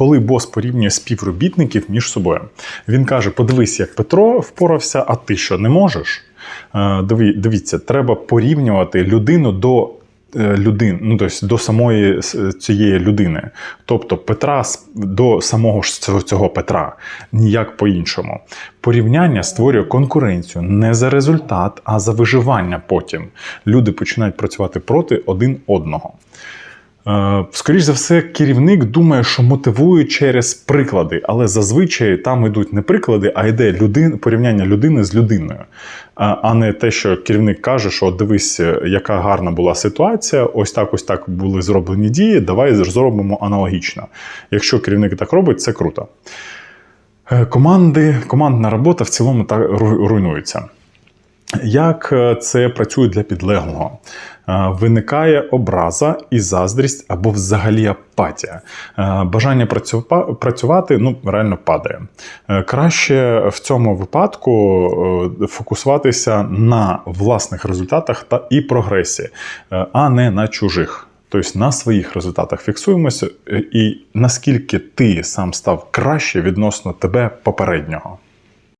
коли бос порівнює співробітників між собою. Він каже: подивись, як Петро впорався, а ти що не можеш? Е, диві- Дивіться, треба порівнювати людину до. е, Людин, ну тобто до самої цієї людини, тобто Петра до самого ж цього Петра, ніяк по-іншому. Порівняння створює конкуренцію не за результат, а за виживання потім. Люди починають працювати проти один одного. Е, Скоріш за все, керівник думає, що мотивує через приклади, але зазвичай там йдуть не приклади, а йде людин, порівняння людини з людиною, а а не те, що керівник каже, що дивись, яка гарна була ситуація, ось так, ось так були зроблені дії. Давай зробимо аналогічно. Якщо керівник так робить, це круто. Е, Команди, командна робота в цілому так руйнується. Як е, це працює для підлеглого? Е, Виникає образа і заздрість або взагалі апатія. Е, Бажання працювати ну, реально падає. Краще в цьому випадку фокусуватися на власних результатах та і прогресі, а не на чужих. Тобто на своїх результатах фіксуємося, і наскільки ти сам став краще відносно тебе попереднього.